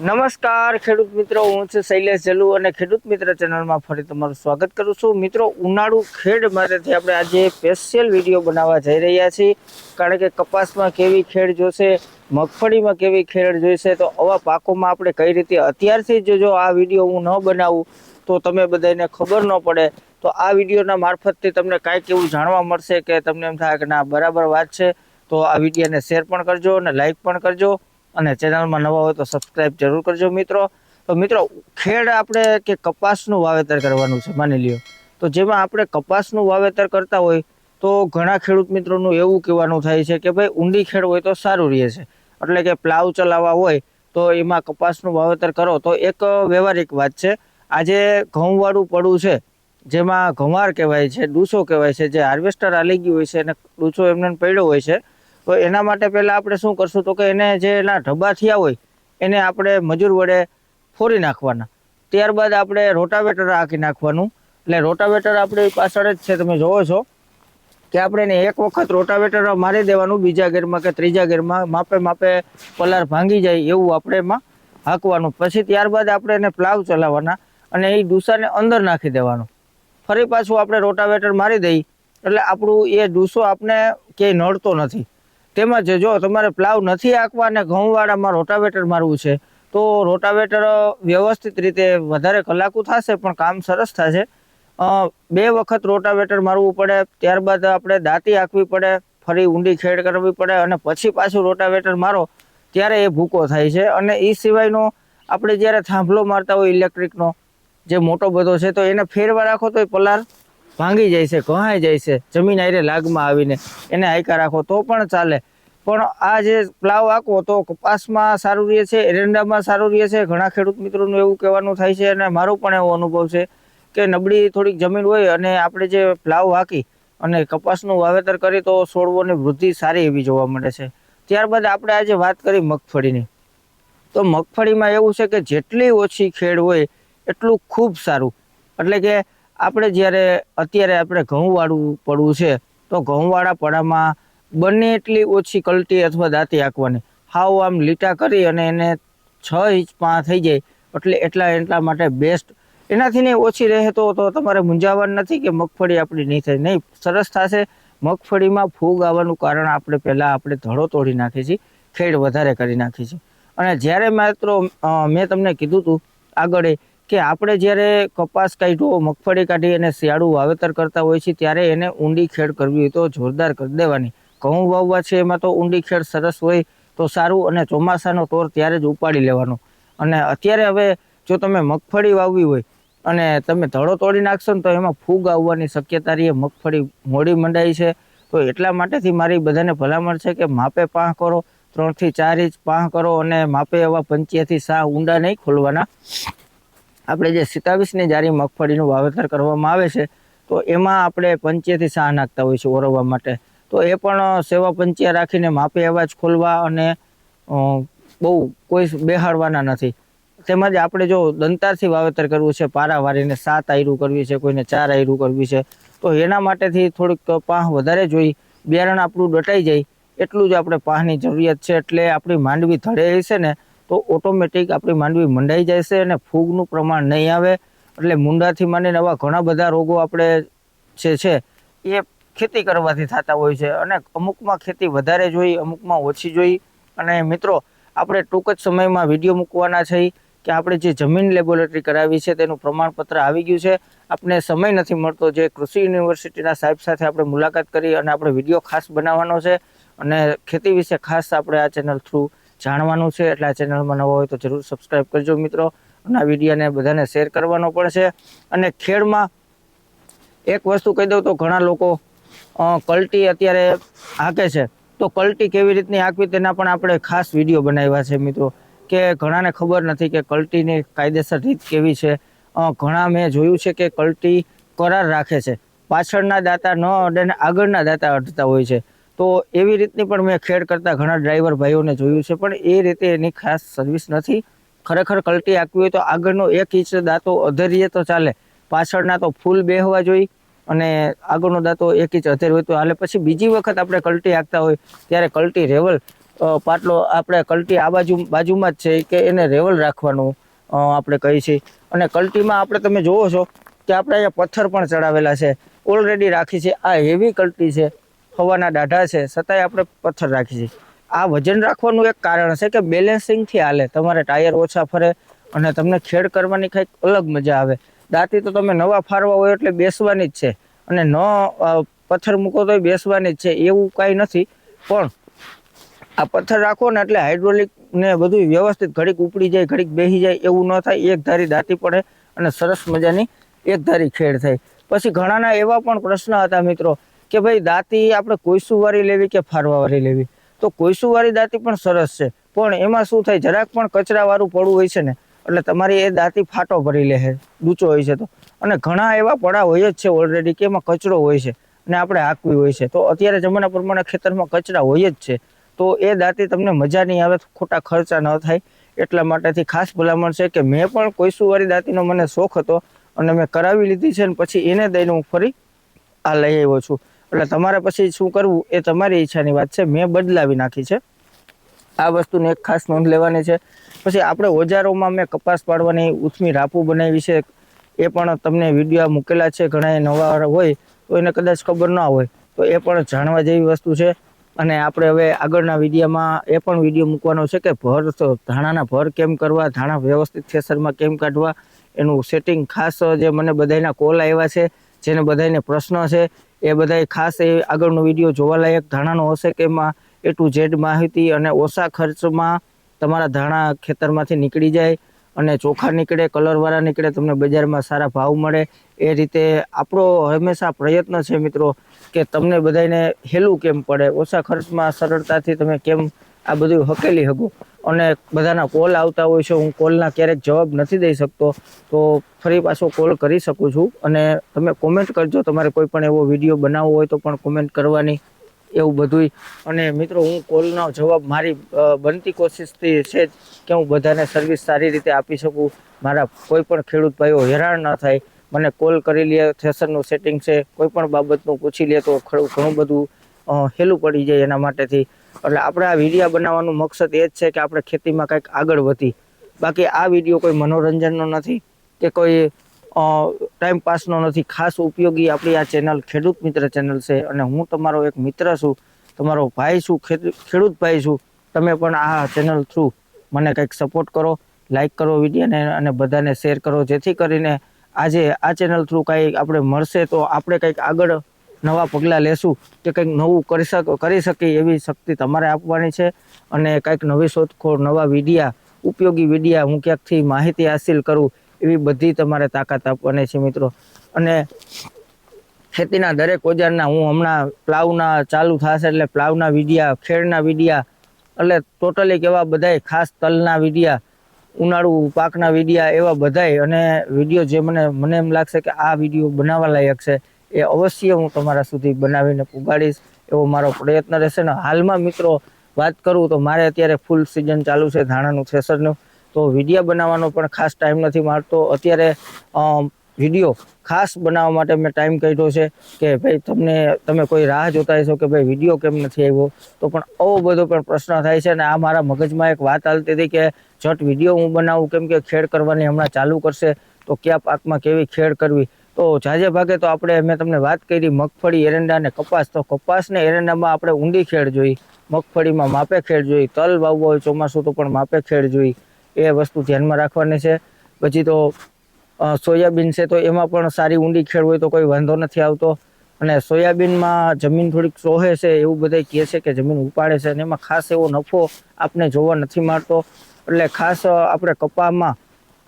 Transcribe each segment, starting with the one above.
નમસ્કાર, ખેડૂત મિત્રો. હું છું શૈલેષ જલુ અને ખેડૂત મિત્ર ચેનલમાં ફરી તમારું સ્વાગત કરું છું. મિત્રો, ઉનાળુ ખેડ માટેથી આપણે આજે સ્પેશિયલ વીડિયો બનાવવા જઈ રહ્યા છીએ. કારણ કે કપાસમાં કેવી ખેડ જોશે, મગફળીમાં કેવી ખેડ જોઈશે તો આવા પાકોમાં આપણે કઈ રીતે અત્યારથી જ જો આ વીડિયો હું ન બનાવું, તો તમે બધાને ખબર ન પડે. તો આ વિડીયોના મારફતથી તમને કાંઈક એવું જાણવા મળશે કે તમને એમ થાય કે ના, બરાબર વાત છે. તો આ વિડીયોને શેર પણ કરજો અને લાઈક પણ કરજો. અને ચેનલમાં નવા હોય તો સબસ્ક્રાઇબ જરૂર કરજો મિત્રો. તો મિત્રો, ખેડ આપણે કે કપાસનું વાવેતર કરવાનું છે, માની લ્યો. તો જેમાં આપણે કપાસનું વાવેતર કરતા હોય, તો ઘણા ખેડૂત મિત્રોનું એવું કહેવાનું થાય છે કે ભાઈ, ઊંડી ખેડ હોય તો સારું રહે છે. એટલે કે પ્લાવ ચલાવવા હોય, તો એમાં કપાસનું વાવેતર કરો. તો એક વ્યવહારિક વાત છે. આજે ઘઉંવાળું પડું છે, જેમાં ઘમાર કહેવાય છે, ડૂસો કહેવાય છે, જે હાર્વેસ્ટર આલી ગયું હોય છે, અને ડૂસો એમને પડ્યો હોય છે. તો એના માટે પહેલાં આપણે શું કરશું તો કે એને જે એના ઢબા થયા હોય, એને આપણે મજૂર વડે ફોરી નાખવાના. ત્યારબાદ આપણે રોટાવેટર હાંકી નાખવાનું. એટલે રોટાવેટર આપણી પાછળ જ છે, તમે જોવો છો કે આપણે એને એક વખત રોટાવેટર મારી દેવાનું, બીજા ગેરમાં કે ત્રીજા ગેરમાં, માપે માપે પલાર ભાંગી જાય એવું આપણે એમાં હાંકવાનું. પછી ત્યારબાદ આપણે એને પ્લાવ ચલાવવાના અને એ ડૂસાને અંદર નાખી દેવાનું. ફરી પાછું આપણે રોટાવેટર મારી દઈએ એટલે આપણું એ ડૂસો આપણે ક્યાંય નડતો નથી. તેમજ જો તમારે પ્લાવ નથી આંકવા અને ઘઉંવાળામાં રોટાવેટર મારવું છે, તો રોટાવેટર વ્યવસ્થિત રીતે વધારે કલાકું થશે, પણ કામ સરસ થશે. બે વખત રોટાવેટર મારવું પડે, ત્યારબાદ આપણે દાંતી આંકવી પડે, ફરી ઊંડી ખેડ કરવી પડે, અને પછી પાછું રોટાવેટર મારો, ત્યારે એ ભૂકો થાય છે. અને એ સિવાયનો આપણે જ્યારે થાંભલો મારતા હોય ઇલેક્ટ્રિકનો, જે મોટો બધો છે, તો એને ફેરવા રાખો તો એ પલાર. ભાંગી જાય છે, ઘહાઈ જાય છે, જમીન આયરે લાગમાં આવીને એને હાઈકા રાખો તો પણ ચાલે. પણ આ જે પ્લાવ આંકો તો કપાસમાં સારું રહે છે, એરંડામાં સારું રહે છે, ઘણા ખેડૂત મિત્રોનું એવું કહેવાનું થાય છે અને મારો પણ એવો અનુભવ છે કે નબળી થોડીક જમીન હોય અને આપણે જે પ્લાવ હાંકી અને કપાસનું વાવેતર કરી તો છોડવોની વૃદ્ધિ સારી એવી જોવા મળે છે. ત્યારબાદ આપણે આજે વાત કરી મગફળીની. તો મગફળીમાં એવું છે કે જેટલી ઓછી ખેડ હોય એટલું ખૂબ સારું. એટલે કે આપણે જ્યારે, અત્યારે આપણે ઘઉંવાળું પડવું છે, તો ઘઉંવાળા પડામાં બને એટલી ઓછી કલટી અથવા દાંતી આંકવાની હાવ આમ લીટા કરી અને એને છ ઇંચ પા થઈ જાય, એટલે એટલા એટલા માટે બેસ્ટ એનાથી નહીં ઓછી રહે તો તમારે મૂંઝાવાનું નથી કે મગફળી આપણી નહીં થાય. નહીં, સરસ થશે. મગફળીમાં ફૂગ આવવાનું કારણ આપણે પહેલાં આપણે ધડો તોડી નાખીએ છીએ, ખેડ વધારે કરી નાખી છે અને જ્યારે મિત્રો મેં તમને કીધું હતું આગળ કે આપણે જ્યારે કપાસ કાઢ્યો, મગફળી કાઢી અને શિયાળું વાવેતર કરતા હોય છે ત્યારે એને ઊંડી ખેડ કરવી હોય તો જોરદાર કરી દેવાની. ઘઉં વાવવા છે એમાં તો ઊંડી ખેડ સરસ હોય તો સારું અને ચોમાસાનો તોર ત્યારે જ ઉપાડી લેવાનો. અને અત્યારે હવે જો તમે મગફળી વાવવી હોય અને તમે ધડો તોડી નાખશો ને તો એમાં ફૂગ આવવાની શક્યતા રહી, મગફળી મોડી મંડાઈ છે, તો એટલા માટેથી મારી બધાને ભલામણ છે કે માપે પાહ કરો, ત્રણથી ચાર ઇંચ પાહ કરો અને માપે એવા પંચ્યાથી સા ઊંડા નહીં ખોલવાના. આપણે જે સિતાવીસની જારી મગફળીનું વાવેતર કરવામાં આવે છે, તો એમાં આપણે પંચેથી સાહ નાખતા હોય છે ઓરવવા માટે. તો એ પણ સેવા પંચ્યા રાખીને માપે એવા જ ખોલવા અને બહુ કોઈ બેહાડવાના નથી. તેમજ આપણે જો દંતારથી વાવેતર કરવું છે, પારા વારીને સાત આયરું કરવી છે, કોઈને ચાર આયરું કરવી છે, તો એના માટેથી થોડીક પાહ વધારે જોઈ બિયારણ આપણું દટાઈ જાય, એટલું જ આપણે પાહની જરૂરિયાત છે. એટલે આપણી માંડવી ધડે હશે ને તો ઓટોમેટિક આપણી માંડવી મંડાઈ જાય છે અને ફૂગનું પ્રમાણ નહીં આવે. એટલે મુંડાથી માંડીને આવા ઘણા બધા રોગો આપણે જે છે, એ ખેતી કરવાથી થતા હોય છે. અને અમુકમાં ખેતી વધારે જોઈ, અમુકમાં ઓછી જોઈ. અને મિત્રો, આપણે ટૂંક જ સમયમાં વીડિયો મૂકવાના છે કે આપણે જે જમીન લેબોરેટરી કરાવી છે તેનું પ્રમાણપત્ર આવી ગયું છે. આપણે સમય નથી મળતો જે કૃષિ યુનિવર્સિટીના સાહેબ સાથે આપણે મુલાકાત કરી અને આપણે વીડિયો ખાસ બનાવવાનો છે. અને ખેતી વિશે ખાસ આપણે આ ચેનલ થ્રુ જાણવાનું છે એટલે આ ચેનલમાં નવા હોય તો જરૂર સબસ્ક્રાઈબ કરજો મિત્રો. અને આ વિડીયોને બધાને શેર કરવાનો પડશે. અને ખેડમાં એક વસ્તુ કહી દઉં તો ઘણા લોકો કલ્ટી અત્યારે હાંકે છે. તો કલ્ટી કેવી રીતની હાંકવી તેના પણ આપણે ખાસ વીડિયો બનાવ્યા છે મિત્રો. કે ઘણાને ખબર નથી કે કલ્ટીની કાયદેસર રીત કેવી છે. ઘણા મેં જોયું છે કે કલ્ટી કરાર રાખે છે. પાછળના દાતા ન અડે ને આગળના દાતા અડતા હોય છે. તો એવી રીતની પણ મેં ખેડ કરતા ઘણા ડ્રાઈવર ભાઈઓને જોયું છે, પણ એ રીતે એની ખાસ સર્વિસ નથી. ખરેખર કલ્ટી આપવી હોય તો આગળનો એક ઇંચ દાંતો અધરીએ તો ચાલે. પાછળના તો ફૂલ બેહવા જોઈએ અને આગળનો દાંતો એક ઇંચ અધેર હોય તો હાલે. પછી બીજી વખત આપણે કલ્ટી હાંકતા હોય ત્યારે કલ્ટી રેવલ પાટલો આપણે કલટી આ બાજુ, બાજુમાં જ છે કે એને રેવલ રાખવાનું આપણે કહીએ છીએ. અને કલટીમાં આપણે તમે જોવો છો કે આપણે અહીંયા પથ્થર પણ ચડાવેલા છે. ઓલરેડી રાખી છે. આ હેવી કલટી છે. હવાના દાઢા છે, છતાંય આપણે પથ્થર રાખી આ વજન રાખવાનું એક કારણ છે કે બેલેન્સિંગથી હાલે. તમારે ટાયર ઓછા ફરે અને તમને ખેડ કરવાની કંઈક અલગ મજા આવે. દાંતી તો તમે નવા ફારવા હોય એટલે બેસવાની જ છે. અને ન પથ્થર મૂકો તોય બેસવાની જ છે. એવું કાંઈ નથી. પણ આ પથ્થર રાખો ને એટલે હાઇડ્રોલિક ને બધું વ્યવસ્થિત ઘડીક ઉપડી જાય, ઘડીક બેસી જાય, એવું ન થાય. એક ધારી દાંતી પડે અને સરસ મજાની એક ધારી ખેડ થાય. પછી ઘણાના એવા પણ પ્રશ્ન હતા મિત્રો. કે ભાઈ દાંતી આપણે કોઈસુવાળી લેવી કે ફારવાવાળી લેવી? તો કોઈસુવાળી દાંતી પણ સરસ છે. પણ એમાં શું થાય? જરાક પણ કચરાવાળું પડવું હોય છે ને, એટલે તમારી એ દાંતી ફાટો ભરી લે છે, ડૂચો હોય છે તો. અને ઘણા એવા પડા હોય જ છે ઓલરેડી કે એમાં કચરો હોય છે અને આપણે હાંકવી હોય છે. તો અત્યારે જમાના પ્રમાણે ખેતરમાં કચરા હોય જ છે. તો એ દાંતી તમને મજા નહીં આવે, ખોટા ખર્ચા ન થાય. એટલા માટેથી ખાસ ભલામણ છે કે મેં પણ કોઈસુવાળી દાંતીનો મને શોખ હતો અને મેં કરાવી લીધી છે ને, પછી એને દઈને હું ફરી આ લઈ આવ્યો છું. એટલે તમારે પછી શું કરવું એ તમારી ઈચ્છાની વાત છે. મેં બદલાવી નાખી છે. આ વસ્તુને એક ખાસ નોંધ લેવાની છે. પછી આપણે ઓજારોમાં મેં કપાસ પાડવાની ઉથમી રાપુ બનાવી છે. એ પણ તમને વીડિયો મૂકેલા છે. ઘણા નવા હોય, તો એને કદાચ ખબર ના હોય, તો એ પણ જાણવા જેવી વસ્તુ છે. અને આપણે હવે આગળના વિડીયોમાં એ પણ વીડિયો મૂકવાનો છે કે ભર ધાણાના ભર કેમ કરવા, ધાણા વ્યવસ્થિત થેસરમાં કેમ કાઢવા, એનું સેટિંગ ખાસ જે મને બધાના કોલ આવ્યા છે, જેને બધાને પ્રશ્ન છે એ બધાય ખાસ એ આગળનો વીડિયો જોવાલાયક ધાણાનો હશે કે એમાં એ ટુ ઝેડ માહિતી અને ઓછા ખર્ચમાં તમારા ધાણા ખેતરમાંથી નીકળી જાય અને ચોખા નીકળે કલરવાળા નીકળે, તમને બજારમાં સારા ભાવ મળે. એ રીતે આપણો હંમેશા પ્રયત્ન છે મિત્રો કે તમને બધાને હેલું કેમ પડે? ઓછા ખર્ચમાં સરળતાથી તમે કેમ આ બધું હકેલી શકો અને બધાના કોલ આવતા હોય છે, હું કોલના ક્યારેક જવાબ નથી દઈ શકતો, તો ફરી પાછો કોલ કરી શકું છું. અને તમે કોમેન્ટ કરજો, તમારે કોઈ પણ એવો વીડિયો બનાવવો હોય તો પણ કોમેન્ટ કરવાની એવું બધુંય. અને મિત્રો, હું કોલનો જવાબ મારી બનતી કોશિશથી છે જ કે હું બધાને સર્વિસ સારી રીતે આપી શકું. મારા કોઈ પણ ખેડૂત ભાઈઓ હેરાન ન થાય. મને કોલ કરી લે થેસરનું સેટિંગ છે, કોઈ પણ બાબતનું પૂછી લે તો ઘણું બધું હેલું પડી જાય એના માટેથી. એટલે આપણે આ વિડીયા બનાવવાનું મકસદ એ જ છે કે આપણે ખેતીમાં કંઈક આગળ વધી. બાકી આ વીડિયો કોઈ મનોરંજનનો નથી કે કોઈ ટાઈમ પાસનો નથી. ખાસ ઉપયોગી આપણી આ ચેનલ ખેડૂત મિત્ર ચેનલ છે અને હું તમારો એક મિત્ર છું. તમારો ભાઈ છું ખેડ- ખેડૂત ભાઈ છું. તમે પણ આ ચેનલ થ્રુ મને કંઈક સપોર્ટ કરો લાઈક કરો વિડીયોને અને બધાને શેર કરો. જેથી કરીને આજે આ ચેનલ થ્રુ કાંઈ આપણે મળશે તો આપણે કંઈક આગળ નવા પગલાં લેશું કે કંઈક નવું કરી શક, કરી શકીએ એવી શક્તિ તમારે આપવાની છે. અને કંઈક નવી શોધખોળ, નવા વિડિયા, ઉપયોગી વિડિયા હું ક્યાંકથી માહિતી હાસિલ કરું એવી બધી તમારે તાકાત આપવાની છે મિત્રો. અને ખેતીના દરેક ઓજારના હું હમણાં પ્લાવના ચાલુ થશે એટલે પ્લાવના વિડિયા, ખેડના વિડિયા, એટલે ટોટલી કેવા બધાય ખાસ તલના વિડિયા, ઉનાળુ પાકના વિડિયા એવા બધાય અને વીડિયો જે મને મને એમ લાગશે કે આ વીડિયો બનાવવા લાયક છે. એ અવશ્ય હું તમારા સુધી બનાવીને પુગાડીશ એવો મારો પ્રયત્ન રહેશે. ને હાલમાં મિત્રો વાત કરું તો મારે અત્યારે ફૂલ સિઝન ચાલુ છે, ધાણાનું થેસરનું. તો વીડિયો બનાવવાનો પણ ખાસ ટાઈમ નથી મારતો અત્યારે વીડિયો ખાસ બનાવવા માટે મેં ટાઈમ કાઢ્યો છે કે ભાઈ તમને, તમે કોઈ રાહ જોતા હશો કે ભાઈ વીડિયો કેમ નથી આવ્યો? તો પણ આવો બધો પણ પ્રશ્ન થાય છે અને આ મારા મગજમાં એક વાત હાલતી હતી કે ઝટ વીડિયો હું બનાવું, કેમ કે ખેડ કરવાની હમણાં ચાલુ કરશે, તો કયા પાકમાં કેવી ખેડ કરવી? તો જાજે ભાગે તો આપણે, મેં તમને વાત કરી, મગફળી, એરંડા અને કપાસ. તો કપાસ ને એરંડામાં આપણે ઊંડી ખેડ જોઈ, મગફળીમાં માપે ખેડ જોઈ, તલ વાવવો હોય ચોમાસું તો પણ માપે ખેડ જોઈ. એ વસ્તુ ધ્યાનમાં રાખવાની છે. પછી તો સોયાબીન છે તો એમાં પણ સારી ઊંડી ખેડ હોય તો કોઈ વાંધો નથી આવતો. અને સોયાબીનમાં જમીન થોડીક સોહે છે, એવું બધા કહે છે કે જમીન ઉપાડે છે અને એમાં ખાસ એવો નફો આપને જોવા નથી મળતો. એટલે ખાસ આપણે કપામાં,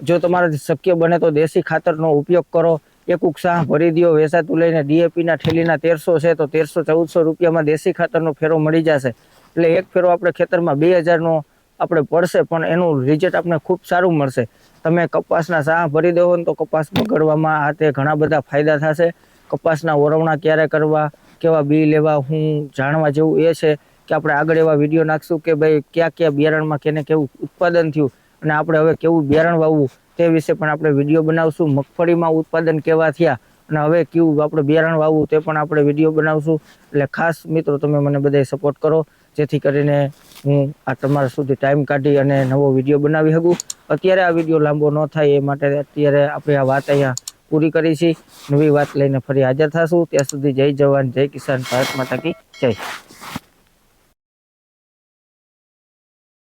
જો તમારાથી શક્ય બને તો દેશી ખાતરનો ઉપયોગ કરો. એક ઉત્સાહ ભરી દો વેચાતું લઈને ડીએપીના ઠેલીના તેરસો છે, તો તેરસો ચૌદસો રૂપિયામાં દેશી ખાતરનો ફેરો મળી જશે. એટલે એક ફેરો આપણે ખેતરમાં બે હજારનો આપણે પડશે, પણ એનું રિઝલ્ટ આપણે ખૂબ સારું મળશે. તમે કપાસના સાહ ભરી દેવો ને તો કપાસ બગડવામાં આ તે ઘણા બધા ફાયદા થશે. કપાસના ઓરવણા ક્યારે કરવા, કેવા બી લેવા, હું જાણવા જેવું એ છે કે આપણે આગળ એવા વીડિયો નાખશું કે ભાઈ કયા કયા બિયારણમાં કેને કેવું ઉત્પાદન થયું. અને આપણે હવે કેવું બિયારણ વાવવું તે વિશે પણ આપણે વીડિયો બનાવશું. મગફળીમાં ઉત્પાદન કેવા થયા અને હવે કેવું આપણે બિયારણ વાવવું તે પણ આપણે વીડિયો બનાવશું. એટલે ખાસ મિત્રો તમે મને બધાય સપોર્ટ કરો. જેથી કરીને હું આ તમારા સુધી ટાઈમ કાઢી અને નવો વીડિયો બનાવી શકું. અત્યારે આ વીડિયો લાંબો ન થાય એ માટે અત્યારે આપણે આ વાત અહીંયા પૂરી કરી છે. નવી વાત લઈને ફરી હાજર થશું. ત્યાં સુધી જય જવાન, જય કિસાન, ભારત માતા કી જય.